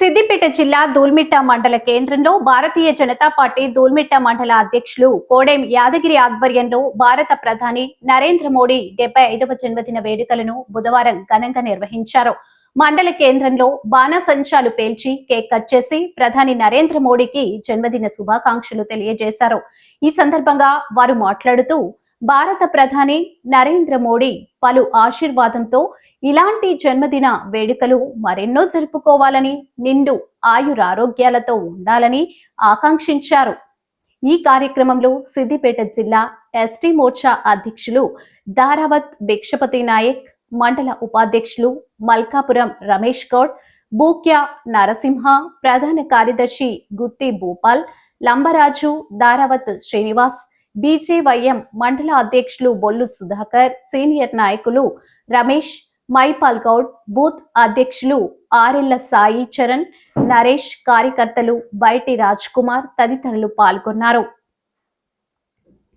సిద్దిపేట జిల్లా దూల్మిట్ట మండల కేంద్రంలో భారతీయ జనతా పార్టీ దూల్మిట్ట మండల అధ్యక్షులు కోడెం యాదగిరి ఆధ్వర్యంలో భారత ప్రధాని నరేంద్ర మోడీ డెబ్బై ఐదవ జన్మదిన వేడుకలను బుధవారం ఘనంగా నిర్వహించారు. మండల కేంద్రంలో బాణసంచాలు పేల్చి కేక్ కట్ చేసి ప్రధాని నరేంద్ర మోడీకి జన్మదిన శుభాకాంక్షలు తెలియజేశారు. ఈ సందర్భంగా వారు మాట్లాడుతూ భారత ప్రధాని నరేంద్ర మోడీ పలు ఆశీర్వాదంతో ఇలాంటి జన్మదిన వేడుకలు మరెన్నో జరుపుకోవాలని నిండు ఆయురారోగ్యాలతో ఉండాలని ఆకాంక్షించారు. ఈ కార్యక్రమంలో సిద్దిపేట జిల్లా ఎస్టీ మోర్చా అధ్యక్షులు దారావత్ భిక్షపతి నాయక్ మండల ఉపాధ్యక్షులు మల్కాపురం రమేష్ గౌడ్ బూక్యా నరసింహ ప్రధాన కార్యదర్శి గుత్తి భూపాల్ లంబరాజు దారావత్ శ్రీనివాస్ బీజేవైఎం మండల అధ్యక్షులు బొల్లు సుధాకర్ సీనియర్ నాయకులు రమేష్ మైపాల్ గౌడ్ బూత్ అధ్యక్షులు ఆరెళ్ళ సాయి చరణ్ నరేష్ కార్యకర్తలు బయటి రాజ్ కుమార్ తదితరులు పాల్గొన్నారు.